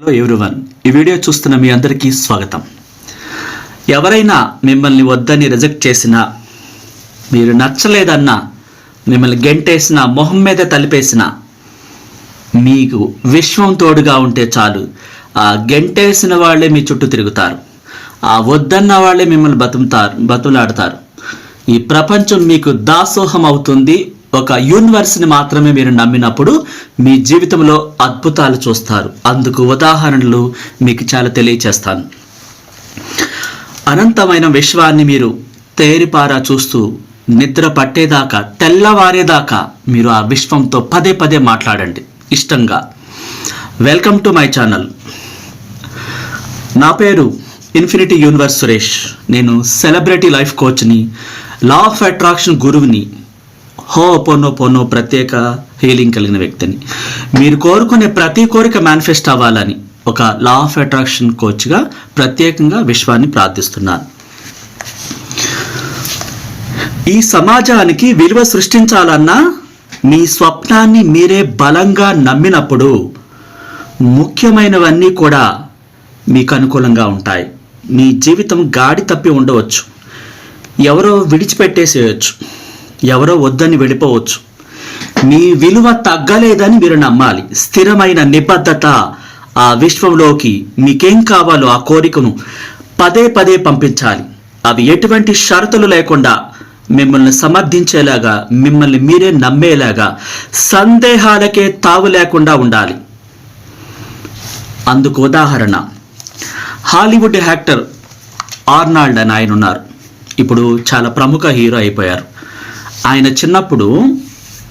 Hello everyone ఈ video చూస్తున్న మీ అందరికీ స్వాగతం. ఎవరైనా మిమ్మల్ని వద్దని రిజెక్ట్ చేసినా మీరు నచ్చలేదన్నా మిమ్మల్ని గెంటేసిన మొహం మీద తలిపేసిన మీకు విశ్వం తోడుగా ఉంటే చాలు. ఆ గెంటేసిన వాళ్ళే మీ చుట్టూ తిరుగుతారు. ఆ వద్దన్న వాళ్ళే మిమ్మల్ని బతుకుతారు బతులాడతారు. ఈ ప్రపంచం మీకు దాసోహం అవుతుంది ఒక యూనివర్స్ని మాత్రమే మీరు నమ్మినప్పుడు మీ జీవితంలో అద్భుతాలు చూస్తారు. అందుకు ఉదాహరణలు మీకు చాలా తెలియచేస్తాను. అనంతమైన విశ్వాన్ని మీరు తేరిపారా చూస్తూ నిద్ర పట్టేదాకా తెల్లవారేదాకా మీరు ఆ విశ్వంతో పదే పదే మాట్లాడండి. ఇష్టంగా. Welcome to my channel. నా పేరు ఇన్ఫినిటీ యూనివర్స్ సురేష్. నేను సెలబ్రిటీ లైఫ్ కోచ్ని లా ఆఫ్ అట్రాక్షన్ గురువుని హో పొన్నో పొన్నో ప్రత్యేక హీలింగ్ కలిగిన వ్యక్తిని. మీరు కోరుకునే ప్రతి కోరిక మేనిఫెస్ట్ అవ్వాలని ఒక లా ఆఫ్ అట్రాక్షన్ కోచ్గా ప్రత్యేకంగా విశ్వాన్ని ప్రార్థిస్తున్నాను. ఈ సమాజానికి విలువ సృష్టించాలన్నా మీ స్వప్నాన్ని మీరే బలంగా నమ్మినప్పుడు ముఖ్యమైనవన్నీ కూడా మీకు అనుకూలంగా ఉంటాయి. మీ జీవితం గాడి తప్పి ఉండవచ్చు. ఎవరో విడిచిపెట్టేసేయచ్చు. ఎవరో వద్దని వెళ్ళిపోవచ్చు. మీ విలువ తగ్గలేదని మీరు నమ్మాలి. స్థిరమైన నిబద్ధత ఆ విశ్వంలోకి మీకేం కావాలో ఆ కోరికను పదే పదే పంపించాలి. అవి ఎటువంటి షరతులు లేకుండా మిమ్మల్ని సమర్థించేలాగా మిమ్మల్ని మీరే నమ్మేలాగా సందేహాలకే తావు లేకుండా ఉండాలి. అందుకు ఉదాహరణ హాలీవుడ్ యాక్టర్ ఆర్నాల్డ్ అని ఆయన ఉన్నారు. ఇప్పుడు చాలా ప్రముఖ హీరో అయిపోయారు. ఆయన చిన్నప్పుడు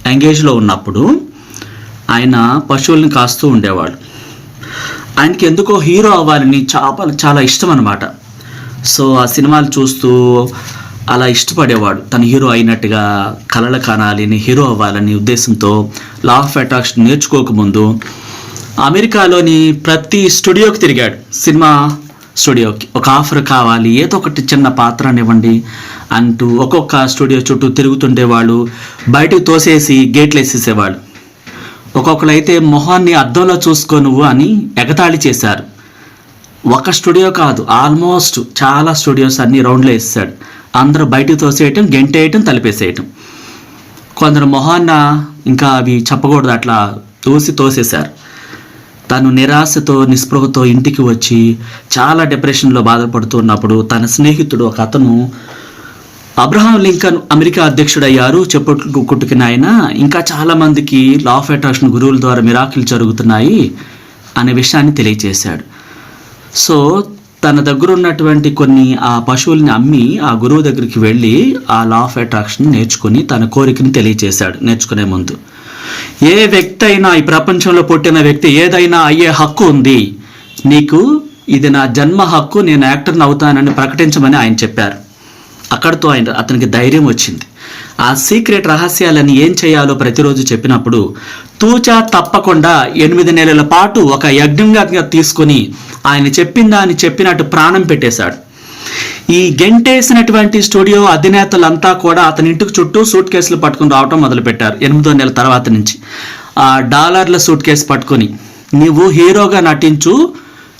ఎంగేజ్లో ఉన్నప్పుడు ఆయన పశువుల్ని కాస్తూ ఉండేవాడు. ఆయనకి ఎందుకో హీరో అవ్వాలని చాలా చాలా ఇష్టం అనమాట సో ఆ సినిమాలు చూస్తూ అలా ఇష్టపడేవాడు. తను హీరో అయినట్టుగా కలలు కానాలని హీరో అవ్వాలని ఉద్దేశంతో లా ఆఫ్ అట్రాక్షన్ నేర్చుకోకముందు అమెరికాలోని ప్రతి స్టూడియోకి తిరిగాడు. సినిమా స్టూడియోకి. ఒక ఆఫర్ కావాలి ఏదో ఒకటి చిన్న పాత్రనివ్వండి అంటూ ఒక్కొక్క స్టూడియో చుట్టూ తిరుగుతుండేవాళ్ళు బయటకు తోసేసి గేట్లు వేసేసేవాళ్ళు ఒక్కొక్కరైతే మొహాన్ని అద్దంలో చూసుకో నువ్వు అని ఎగతాళి చేశారు. ఒక స్టూడియో కాదు ఆల్మోస్ట్ చాలా స్టూడియోస్ అన్ని రౌండ్లో వేసాడు అందరూ బయటకు తోసేయటం గెంటేయటం తలిపేసేయటం. కొందరు మొహాన్న ఇంకా అవి చెప్పకూడదు అట్లా తోసి తోసేశారు. తను నిరాశతో నిస్పృహతో ఇంటికి వచ్చి చాలా డిప్రెషన్లో బాధపడుతున్నప్పుడు తన స్నేహితుడు ఒక అతను అబ్రహాం లింకన్ అమెరికా అధ్యక్షుడయ్యారు. చెప్పట్లు కుట్టుకుని ఆయన ఇంకా చాలామందికి లా ఆఫ్ అట్రాక్షన్ గురువుల ద్వారా మిరాకిల్ జరుగుతున్నాయి అనే విషయాన్ని తెలియజేశాడు సో తన దగ్గర ఉన్నటువంటి కొన్ని ఆ పశువుల్ని అమ్మి ఆ గురువు దగ్గరికి వెళ్ళి ఆ లా ఆఫ్ అట్రాక్షన్ నేర్చుకుని తన కోరికని తెలియజేశాడు నేర్చుకునే ముందు. ఏ వ్యక్తి అయినా ఈ ప్రపంచంలో పుట్టిన వ్యక్తి ఏదైనా అయ్యే హక్కు ఉంది. నీకు ఇది నా జన్మ హక్కు నేను యాక్టర్ని అవుతానని ప్రకటించమని ఆయన చెప్పారు. అక్కడితో ఆయన అతనికి ధైర్యం వచ్చింది. ఆ సీక్రెట్ రహస్యాలని ఏం చేయాలో ప్రతిరోజు చెప్పినప్పుడు తూచా తప్పకుండా ఎనిమిది నెలల పాటు ఒక యజ్ఞంగా తీసుకుని ఆయన చెప్పిందా అని చెప్పినట్టు ప్రాణం పెట్టేశాడు. ఈ గెంటేసినటువంటి స్టూడియో అధినేతలంతా కూడా అతని ఇంటికి చుట్టూ సూట్ కేసులు పట్టుకుని రావటం మొదలుపెట్టారు ఎనిమిదో నెల తర్వాత నుంచి. ఆ డాలర్ల సూట్ కేసు పట్టుకొని నీవు హీరోగా నటించు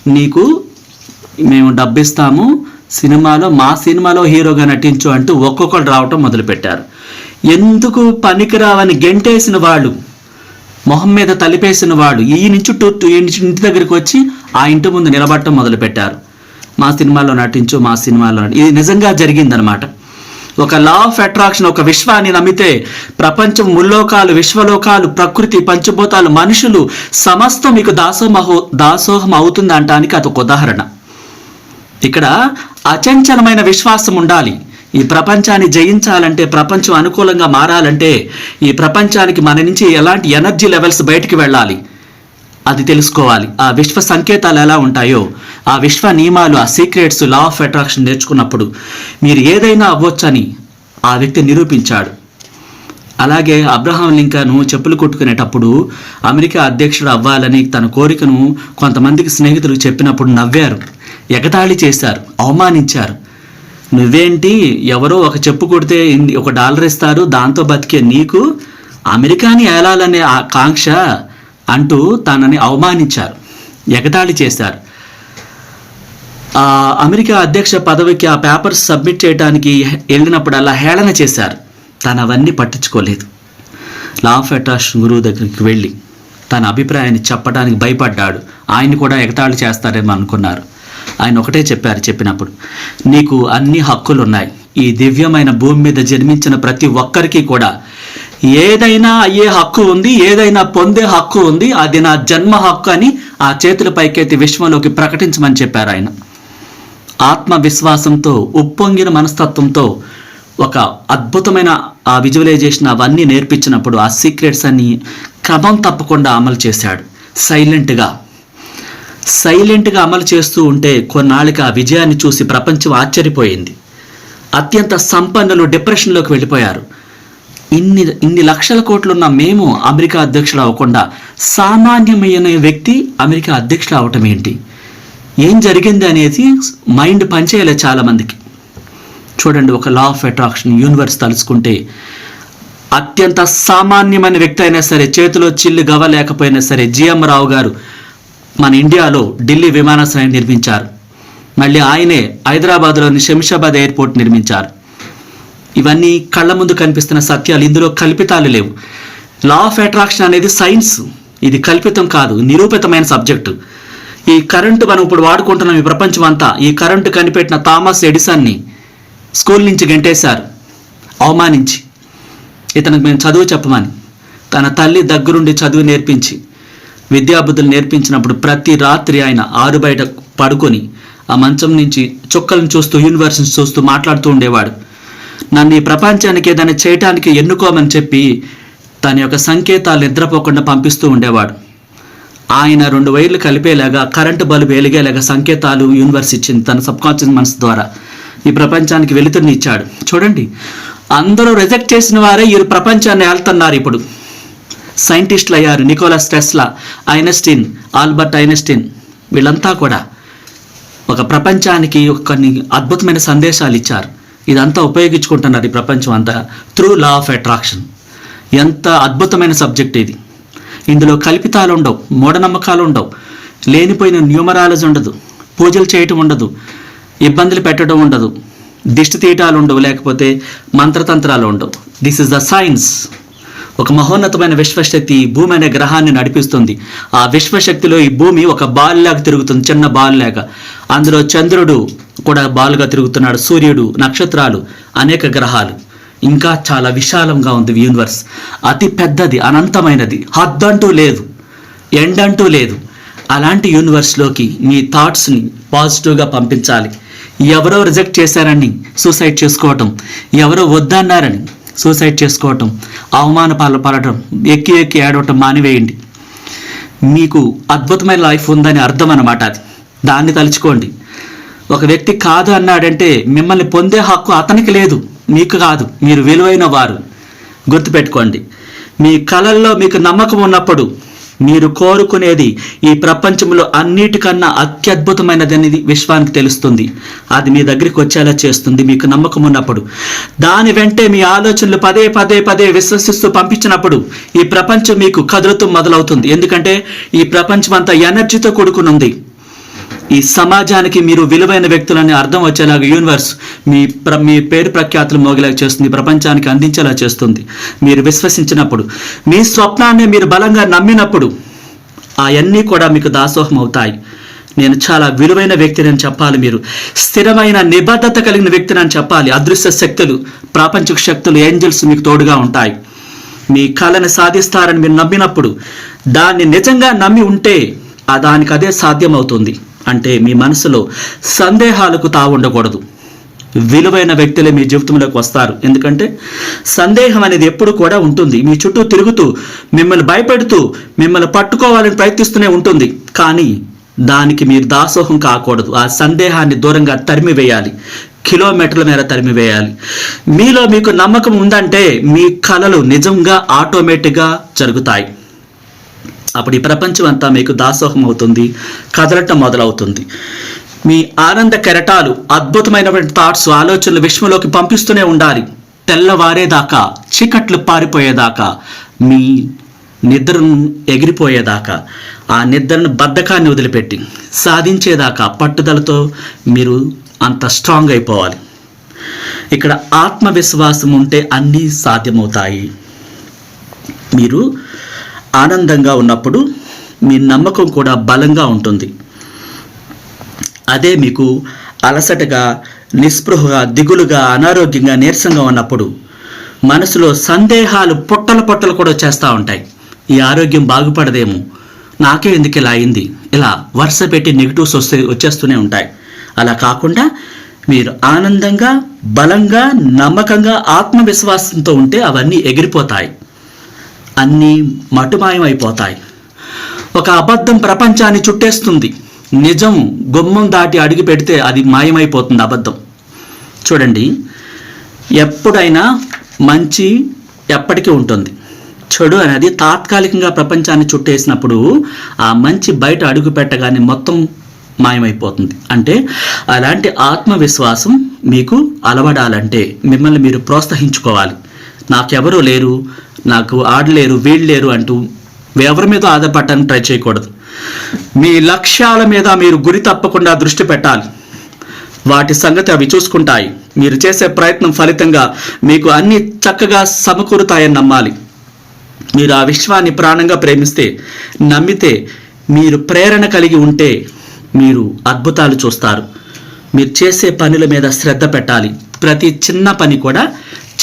నీకు మేము డబ్బిస్తాము సినిమాలో మా సినిమాలో హీరోగా నటించు అంటూ ఒక్కొక్కరు రావటం మొదలుపెట్టారు. ఎందుకు పనికిరావని గెంటేసిన వాళ్ళు మొహం మీద తలిపేసిన వాడు ఈ నుంచి టూ నుంచి ఇంటి దగ్గరికి వచ్చి ఆ ఇంటి ముందు నిలబడటం మొదలుపెట్టారు. మా సినిమాలో నటించు మా సినిమాలో ఇది నిజంగా జరిగిందనమాట. ఒక లా ఆఫ్ అట్రాక్షన్ ఒక విశ్వాన్ని నమ్మితే ప్రపంచం ముల్లోకాలు విశ్వలోకాలు ప్రకృతి పంచభూతాలు మనుషులు సమస్తం మీకు దాసోహమహో దాసోహం అవుతుంది అంటానికి అదొక ఉదాహరణ. ఇక్కడ అచంచలమైన విశ్వాసం ఉండాలి. ఈ ప్రపంచాన్ని జయించాలంటే ప్రపంచం అనుకూలంగా మారాలంటే ఈ ప్రపంచానికి మన నుంచి ఎలాంటి ఎనర్జీ లెవెల్స్ బయటికి వెళ్ళాలి? అది తెలుసుకోవాలి. ఆ విశ్వ సంకేతాలు ఎలా ఉంటాయో ఆ విశ్వ నియమాలు ఆ సీక్రెట్స్ లా ఆఫ్ అట్రాక్షన్ నేర్చుకున్నప్పుడు మీరు ఏదైనా అవ్వొచ్చని ఆ వ్యక్తి నిరూపించాడు. అలాగే అబ్రహాం లింకను చెప్పులు కొట్టుకునేటప్పుడు అమెరికా అధ్యక్షుడు అవ్వాలని తన కోరికను కొంతమందికి స్నేహితులకు చెప్పినప్పుడు నవ్వారు. ఎగతాళి చేశారు అవమానించారు. నువ్వేంటి ఎవరో ఒక చెప్పు కొడితే ఒక డాలర్ ఇస్తారు దాంతో బతికే నీకు అమెరికాని ఏలాలనే ఆ కాంక్ష అంటూ తనని అవమానించారు ఎగతాళి చేశారు. అమెరికా అధ్యక్ష పదవికి ఆ పేపర్స్ సబ్మిట్ చేయడానికి వెళ్ళినప్పుడు అలా హేళన చేశారు. తను అవన్నీ పట్టించుకోలేదు. లా ఆఫ్ అట్రాక్షన్ గురువు దగ్గరికి వెళ్ళి తన అభిప్రాయాన్ని చెప్పడానికి భయపడ్డాడు. ఆయన కూడా ఎగతాళి చేస్తారేమో అనుకున్నారు. ఆయన ఒకటే చెప్పారు చెప్పినప్పుడు నీకు అన్ని హక్కులు ఉన్నాయి ఈ దివ్యమైన భూమి మీద జన్మించిన ప్రతి ఒక్కరికి కూడా ఏదైనా అయ్యే హక్కు ఉంది ఏదైనా పొందే హక్కు ఉంది అది నా జన్మ హక్కు అని ఆ చేతుల పైకెత్తి విశ్వంలోకి ప్రకటించమని చెప్పారు ఆయన. ఆత్మవిశ్వాసంతో ఉప్పొంగిన మనస్తత్వంతో ఒక అద్భుతమైన ఆ విజువలైజేషన్ అవన్నీ నేర్పించినప్పుడు ఆ సీక్రెట్స్ అన్ని క్రమం తప్పకుండా అమలు చేశాడు. సైలెంట్గా సైలెంట్గా అమలు చేస్తూ ఉంటే కొన్నాళ్ళకి ఆ విజయాన్ని చూసి ప్రపంచం ఆశ్చర్యపోయింది. అత్యంత సంపన్నులు డిప్రెషన్లోకి వెళ్ళిపోయారు. ఇన్ని ఇన్ని లక్షల కోట్లున్న మేము అమెరికా అధ్యక్షులు అవ్వకుండా సామాన్యమైన వ్యక్తి అమెరికా అధ్యక్షులు అవటం ఏంటి? ఏం జరిగింది అనేది మైండ్ పనిచేయలేదు చాలామందికి. చూడండి ఒక లా ఆఫ్ అట్రాక్షన్ యూనివర్స్ తలుచుకుంటే అత్యంత సామాన్యమైన వ్యక్తి అయినా సరే చేతిలో చిల్లు గవ్వ లేకపోయినా సరే జిఎం రావు గారు మన ఇండియాలో ఢిల్లీ విమానాశ్రయం నిర్మించారు. మళ్ళీ ఆయనే హైదరాబాద్లోని శంషాబాద్ ఎయిర్పోర్ట్ నిర్మించారు. ఇవన్నీ కళ్ళ ముందు కనిపిస్తున్న సత్యాలు ఇందులో కల్పితాలు లేవు. లా ఆఫ్ అట్రాక్షన్ అనేది సైన్స్ ఇది కల్పితం కాదు నిరూపితమైన సబ్జెక్టు ఈ కరెంటు మనం ఇప్పుడు వాడుకుంటున్నాం ఈ ప్రపంచం అంతా. ఈ కరెంటు కనిపెట్టిన థామస్ ఎడిసన్ని స్కూల్ నుంచి గెంటేశారు. అవమానించి. ఇతనికి మేము చదువు చెప్పమని. తన తల్లి దగ్గరుండి చదువు నేర్పించి. విద్యాబుద్ధులు నేర్పించినప్పుడు ప్రతి రాత్రి ఆయన ఆరు బయట పడుకొని ఆ మంచం నుంచి చుక్కలను చూస్తూ యూనివర్స్ని చూస్తూ మాట్లాడుతూ ఉండేవాడు. నన్ను ఈ ప్రపంచానికి ఏదైనా చేయటానికి ఎన్నుకోమని చెప్పి తన యొక్క సంకేతాలు నిద్రపోకుండా పంపిస్తూ ఉండేవాడు. ఆయన రెండు వైర్లు కలిపేలాగా కరెంటు బల్బు వెలిగేలాగా సంకేతాలు యూనివర్స్ ఇచ్చింది తన సబ్కాన్షియస్ మనసు ద్వారా. ఈ ప్రపంచానికి వెలుతురుని ఇచ్చాడు. చూడండి అందరూ రిజెక్ట్ చేసిన వారే ఈ ప్రపంచాన్ని వెళ్తున్నారు ఇప్పుడు. సైంటిస్టులు అయ్యారు Nicolas Tesla Einstein Albert Einstein. వీళ్ళంతా కూడా ఒక ప్రపంచానికి కొన్ని అద్భుతమైన సందేశాలు ఇచ్చారు. ఇదంతా ఉపయోగించుకుంటున్నారు ఈ ప్రపంచం అంతా. త్రూ లా ఆఫ్ అట్రాక్షన్ ఎంత అద్భుతమైన సబ్జెక్ట్ ఇది. ఇందులో కల్పితాలు ఉండవు మూఢనమ్మకాలు ఉండవు లేనిపోయిన న్యూమరాలజీ ఉండదు. పూజలు చేయటం ఉండదు. ఇబ్బందులు పెట్టడం ఉండదు. దిష్టి తీయటాలు ఉండవు లేకపోతే మంత్రతంత్రాలు ఉండవు దిస్ ఇస్ ద సైన్స్ ఒక మహోన్నతమైన విశ్వశక్తి ఈ భూమి అనే గ్రహాన్ని నడిపిస్తుంది. ఆ విశ్వశక్తిలో ఈ భూమి ఒక బాల్ లాగా తిరుగుతుంది చిన్న బాల్ లాగా అందులో చంద్రుడు కూడా బాల్గా తిరుగుతున్నాడు సూర్యుడు నక్షత్రాలు అనేక గ్రహాలు. ఇంకా చాలా విశాలంగా ఉంది యూనివర్స్ అతి పెద్దది అనంతమైనది. హద్దంటూ లేదు ఎండ్ అంటూ లేదు. అలాంటి యూనివర్స్లోకి మీ థాట్స్ని పాజిటివ్గా పంపించాలి. ఎవరో రిజెక్ట్ చేశారని సూసైడ్ చేసుకోవటం. ఎవరో వద్దన్నారని సూసైడ్ చేసుకోవటం అవమాన పాల్పడటం ఎక్కి ఎక్కి ఏడవటం మానివేయండి. మీకు అద్భుతమైన లైఫ్ ఉందని అర్థం అన్నమాట అది. దాన్ని తలుచుకోండి. ఒక వ్యక్తి కాదు అన్నాడంటే మిమ్మల్ని పొందే హక్కు అతనికి లేదు మీకు కాదు మీరు విలువైన వారు. గుర్తుపెట్టుకోండి. మీ కళల్లో మీకు నమ్మకం ఉన్నప్పుడు మీరు కోరుకునేది ఈ ప్రపంచంలో అన్నిటికన్నా అత్యద్భుతమైనది అనేది విశ్వానికి తెలుస్తుంది. అది మీ దగ్గరికి వచ్చేలా చేస్తుంది. మీకు నమ్మకం ఉన్నప్పుడు దాని వెంటే మీ ఆలోచనలు పదే పదే పదే విశ్వసిస్తూ పంపించినప్పుడు ఈ ప్రపంచం మీకు కదులుతూ మొదలవుతుంది. ఎందుకంటే ఈ ప్రపంచం అంతా ఎనర్జీతో కూడుకుని ఉంది ఈ సమాజానికి మీరు విలువైన వ్యక్తులని అర్థం వచ్చేలాగా యూనివర్స్ మీ ప్ర మీ పేరు ప్రఖ్యాతులు మోగేలాగా చేస్తుంది ప్రపంచానికి అందించేలా చేస్తుంది. మీరు విశ్వసించినప్పుడు మీ స్వప్నాన్ని మీరు బలంగా నమ్మినప్పుడు అవన్నీ కూడా మీకు దాసోహం అవుతాయి. నేను చాలా విలువైన వ్యక్తిని అని చెప్పాలి మీరు. స్థిరమైన నిబద్ధత కలిగిన వ్యక్తిని అని చెప్పాలి. అదృశ్య శక్తులు ప్రాపంచిక శక్తులు ఏంజల్స్ మీకు తోడుగా ఉంటాయి. మీ కళని సాధిస్తారని మీరు నమ్మినప్పుడు దాన్ని నిజంగా నమ్మి ఉంటే దానికి అదే సాధ్యమవుతుంది. అంటే మీ మనసులో సందేహాలకు తావుండకూడదు విలువైన వ్యక్తులే మీ జీవితంలోకి వస్తారు. ఎందుకంటే సందేహం అనేది ఎప్పుడు కూడా ఉంటుంది. మీ చుట్టూ తిరుగుతూ మిమ్మల్ని భయపెడుతూ మిమ్మల్ని పట్టుకోవాలని ప్రయత్నిస్తూనే ఉంటుంది. కానీ దానికి మీరు దాసోహం కాకూడదు. ఆ సందేహాన్ని దూరంగా తరిమివేయాలి కిలోమీటర్ల మేర తరిమివేయాలి మీలో మీకు నమ్మకం ఉందంటే మీ కళలు నిజంగా ఆటోమేటిక్గా జరుగుతాయి. అప్పుడు ఈ ప్రపంచం అంతా మీకు దాసోహం అవుతుంది కదలటం మొదలవుతుంది. మీ ఆనంద కెరటాలు అద్భుతమైనటువంటి థాట్స్ ఆలోచనలు విశ్వంలోకి పంపిస్తూనే ఉండాలి. తెల్లవారేదాకా చీకట్లు పారిపోయేదాకా మీ నిద్రను ఎగిరిపోయేదాకా ఆ నిద్రను బద్ధకాన్ని వదిలిపెట్టి సాధించేదాకా పట్టుదలతో మీరు అంత స్ట్రాంగ్ అయిపోవాలి. ఇక్కడ ఆత్మవిశ్వాసం ఉంటే అన్నీ సాధ్యమవుతాయి. మీరు ఆనందంగా ఉన్నప్పుడు మీ నమ్మకం కూడా బలంగా ఉంటుంది. అదే మీకు అలసటగా నిస్పృహగా దిగులుగా అనారోగ్యంగా నీరసంగా ఉన్నప్పుడు మనసులో సందేహాలు పొట్టల పొట్టలు కూడా వచ్చేస్తూ ఉంటాయి. ఈ ఆరోగ్యం బాగుపడదేమో. నాకే ఎందుకు ఇలా అయింది? ఇలా వరుస పెట్టి నెగిటివ్స్ వస్తే వచ్చేస్తూనే ఉంటాయి. అలా కాకుండా మీరు ఆనందంగా బలంగా నమ్మకంగా ఆత్మవిశ్వాసంతో ఉంటే అవన్నీ ఎగిరిపోతాయి. అన్నీ మటుమాయమైపోతాయి. ఒక అబద్ధం ప్రపంచాన్ని చుట్టేస్తుంది. నిజం గుమ్మం దాటి అడుగు పెడితే అది మాయమైపోతుంది అబద్ధం. చూడండి ఎప్పుడైనా మంచి ఎప్పటికీ ఉంటుంది. చెడు అనేది తాత్కాలికంగా ప్రపంచాన్ని చుట్టేసినప్పుడు ఆ మంచి బయట అడుగు పెట్టగానే మొత్తం మాయమైపోతుంది. అంటే అలాంటి ఆత్మవిశ్వాసం మీకు అలవడాలంటే మిమ్మల్ని మీరు ప్రోత్సహించుకోవాలి. నాకెవరూ లేరు నాకు ఆడలేరు వీళ్ళు లేరు అంటూ ఎవరి మీద ఆధారపడటానికి ట్రై చేయకూడదు. మీ లక్ష్యాల మీద మీరు గురి తప్పకుండా దృష్టి పెట్టాలి. వాటి సంగతి అవి చూసుకుంటాయి. మీరు చేసే ప్రయత్నం ఫలితంగా మీకు అన్ని చక్కగా సమకూరుతాయని నమ్మాలి. మీరు ఆ విశ్వాన్ని ప్రాణంగా ప్రేమిస్తే నమ్మితే మీరు ప్రేరణ కలిగి ఉంటే మీరు అద్భుతాలు చూస్తారు. మీరు చేసే పనుల మీద శ్రద్ధ పెట్టాలి. ప్రతి చిన్న పని కూడా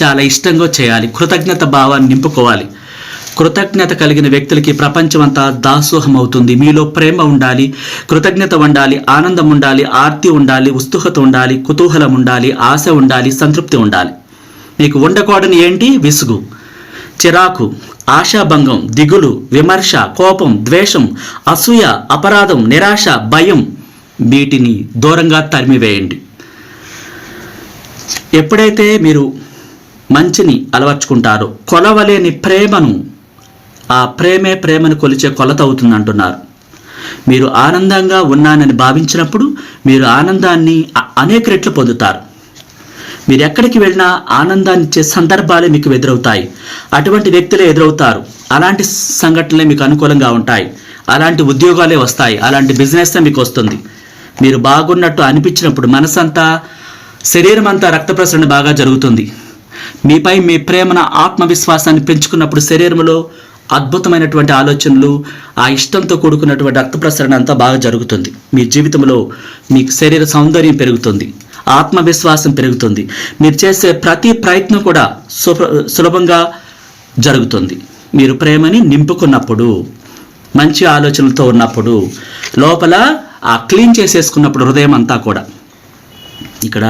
చాలా ఇష్టంగా చేయాలి. కృతజ్ఞత భావాన్ని నింపుకోవాలి. కృతజ్ఞత కలిగిన వ్యక్తులకి ప్రపంచమంతా దాసోహం అవుతుంది మీలో ప్రేమ ఉండాలి కృతజ్ఞత ఉండాలి ఆనందం ఉండాలి ఆర్తి ఉండాలి ఉత్సుహత ఉండాలి కుతూహలం ఉండాలి ఆశ ఉండాలి సంతృప్తి ఉండాలి. మీకు ఉండకూడని ఏంటి? విసుగు. చిరాకు ఆశాభంగం దిగులు విమర్శ కోపం ద్వేషం అసూయ అపరాధం నిరాశ భయం వీటిని దూరంగా తరిమివేయండి. ఎప్పుడైతే మీరు మంచిని అలవర్చుకుంటారు. కొలవలేని ప్రేమను ఆ ప్రేమే ప్రేమను కొలిచే కొలత అవుతుంది అంటున్నారు. మీరు ఆనందంగా ఉన్నానని భావించినప్పుడు మీరు ఆనందాన్ని అనేక రెట్లు పొందుతారు. మీరు ఎక్కడికి వెళ్ళినా ఆనందాన్ని ఇచ్చే సందర్భాలే మీకు ఎదురవుతాయి. అటువంటి వ్యక్తులే ఎదురవుతారు. అలాంటి సంఘటనలే మీకు అనుకూలంగా ఉంటాయి. అలాంటి ఉద్యోగాలే వస్తాయి. అలాంటి బిజినెస్ మీకు వస్తుంది. మీరు బాగున్నట్టు అనిపించినప్పుడు మనసంతా శరీరం అంతా రక్త ప్రసరణ బాగా జరుగుతుంది. మీపై మీ ప్రేమన ఆత్మవిశ్వాసాన్ని పెంచుకున్నప్పుడు శరీరంలో అద్భుతమైనటువంటి ఆలోచనలు ఆ ఇష్టంతో కూడుకున్నటువంటి రక్త ప్రసరణ అంతా బాగా జరుగుతుంది. మీ జీవితంలో మీకు శరీర సౌందర్యం పెరుగుతుంది ఆత్మవిశ్వాసం పెరుగుతుంది. మీరు చేసే ప్రతి ప్రయత్నం కూడా సులభంగా జరుగుతుంది. మీరు ప్రేమని నింపుకున్నప్పుడు మంచి ఆలోచనలతో ఉన్నప్పుడు లోపల ఆ క్లీన్ చేసేసుకున్నప్పుడు హృదయం అంతా కూడా ఇక్కడ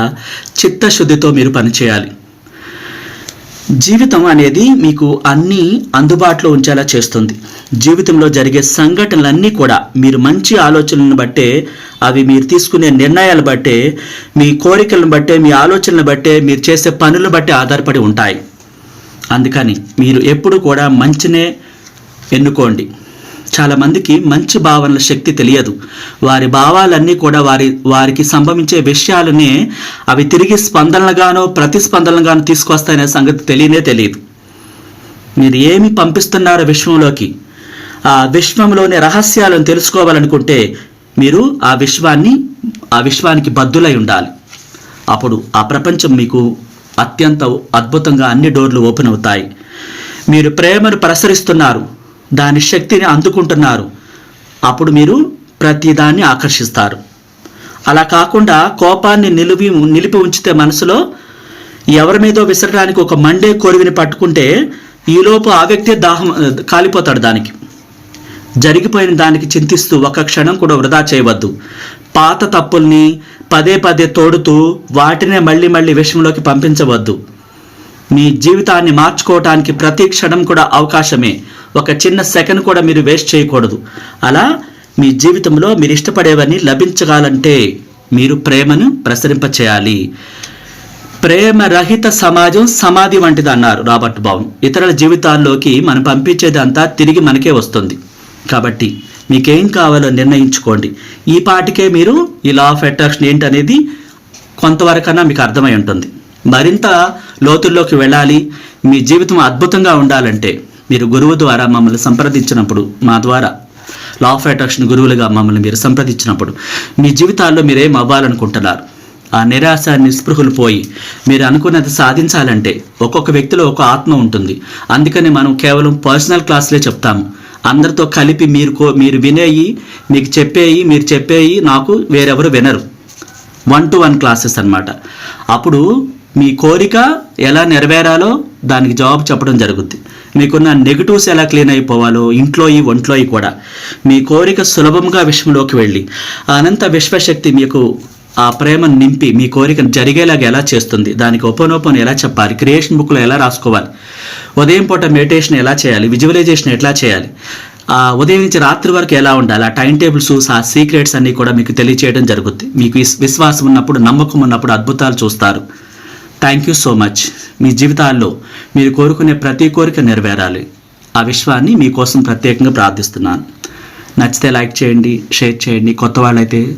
చిత్తశుద్ధితో మీరు పనిచేయాలి. జీవితం అనేది మీకు అన్నీ అందుబాటులో ఉంచేలా చేస్తుంది. జీవితంలో జరిగే సంఘటనలన్నీ కూడా మీరు మంచి ఆలోచనలను బట్టే అవి మీరు తీసుకునే నిర్ణయాలు బట్టే మీ కోరికలను బట్టే మీ ఆలోచనలను బట్టే మీరు చేసే పనులు బట్టే ఆధారపడి ఉంటాయి. అందుకని మీరు ఎప్పుడు కూడా మంచినే ఎన్నుకోండి. చాలా మందికి మంచి భావనల శక్తి తెలియదు. వారి భావాలన్నీ కూడా వారి వారికి సంభవించే విషయాలనే అవి తిరిగి స్పందనలుగానో ప్రతిస్పందనలుగానో తీసుకొస్తాయనే సంగతి తెలియనే తెలియదు. మీరు ఏమి పంపిస్తున్నారో విశ్వంలోకి ఆ విశ్వంలోని రహస్యాలను తెలుసుకోవాలనుకుంటే మీరు ఆ విశ్వాన్ని ఆ విశ్వానికి బద్దులై ఉండాలి. అప్పుడు ఆ ప్రపంచం మీకు అత్యంత అద్భుతంగా అన్ని డోర్లు ఓపెన్ అవుతాయి. మీరు ప్రేమను ప్రసరిస్తున్నారు. దాని శక్తిని అందుకుంటున్నారు. అప్పుడు మీరు ప్రతిదాన్ని ఆకర్షిస్తారు. అలా కాకుండా కోపాన్ని నిలిపి నిలిపి ఉంచితే మనసులో ఎవరి మీదో విసరడానికి ఒక మండే కొరివిని పట్టుకుంటే ఈలోపు ఆ వ్యక్తి దాహం కాలిపోతాడు దానికి. జరిగిపోయిన దానికి చింతిస్తూ ఒక క్షణం కూడా వృధా చేయవద్దు. పాత తప్పుల్ని పదే పదే తోడుతూ వాటినే మళ్ళీ మళ్ళీ విషయంలోకి పంపించవద్దు. మీ జీవితాన్ని మార్చుకోవటానికి ప్రతి క్షణం కూడా అవకాశమే. ఒక చిన్న సెకండ్ కూడా మీరు వేస్ట్ చేయకూడదు. అలా మీ జీవితంలో మీరు ఇష్టపడేవన్నీ లభించగాలంటే మీరు ప్రేమను ప్రసరింపచేయాలి. ప్రేమరహిత సమాజం సమాధి వంటిది అన్నారు రాబర్ట్ బాబు ఇతరుల జీవితాల్లోకి మనం పంపించేదంతా తిరిగి మనకే వస్తుంది. కాబట్టి మీకేం కావాలో నిర్ణయించుకోండి. ఈ పాటికే మీరు ఈ లా ఆఫ్ అట్రాక్షన్ ఏంటనేది కొంతవరకన్నా మీకు అర్థమై ఉంటుంది. మరింత లోతుల్లోకి వెళ్ళాలి. మీ జీవితం అద్భుతంగా ఉండాలంటే మీరు గురువు ద్వారా మమ్మల్ని సంప్రదించినప్పుడు మా ద్వారా లా ఆఫ్ అట్రాక్షన్ గురువులుగా మమ్మల్ని మీరు సంప్రదించినప్పుడు మీ జీవితాల్లో మీరేం అవ్వాలనుకుంటున్నారు? ఆ నిరాశ నిస్పృహలు పోయి మీరు అనుకున్నది సాధించాలంటే ఒక్కొక్క వ్యక్తిలో ఒక ఆత్మ ఉంటుంది. అందుకని మనం కేవలం పర్సనల్ క్లాసులే చెప్తాము. అందరితో కలిపి మీరు కో మీరు వినేయి మీకు చెప్పేయి మీరు చెప్పేయి నాకు వేరెవరు వినరు. వన్ టు వన్ క్లాసెస్ అన్నమాట. అప్పుడు మీ కోరిక ఎలా నెరవేరాలో దానికి జవాబు చెప్పడం జరుగుద్ది. మీకున్న నెగిటివ్స్ ఎలా క్లీన్ అయిపోవాలో ఇంట్లోయి ఒంట్లోయి కూడా. మీ కోరిక సులభంగా విషయంలోకి వెళ్ళి అనంత విశ్వశక్తి మీకు ఆ ప్రేమను నింపి మీ కోరికను జరిగేలాగా ఎలా చేస్తుంది దానికి ఓపెన్ ఎలా చెప్పాలి క్రియేషన్ బుక్లో ఎలా రాసుకోవాలి ఉదయం పూట మెడిటేషన్ ఎలా చేయాలి విజువలైజేషన్ ఎట్లా చేయాలి ఆ ఉదయం నుంచి రాత్రి వరకు ఎలా ఉండాలి ఆ టైం టేబుల్స్ ఆ సీక్రెట్స్ అన్నీ కూడా మీకు తెలియచేయడం జరుగుతుంది మీకు విశ్వాసం ఉన్నప్పుడు నమ్మకం ఉన్నప్పుడు అద్భుతాలు చూస్తారు. థ్యాంక్ యూ సో మచ్ మీ జీవితాల్లో మీరు కోరుకునే ప్రతి కోరిక నెరవేరాలి. ఆ విశ్వాన్ని మీకోసం ప్రత్యేకంగా ప్రార్థిస్తున్నాను. నచ్చితే లైక్ చేయండి షేర్ చేయండి. కొత్త వాళ్ళైతే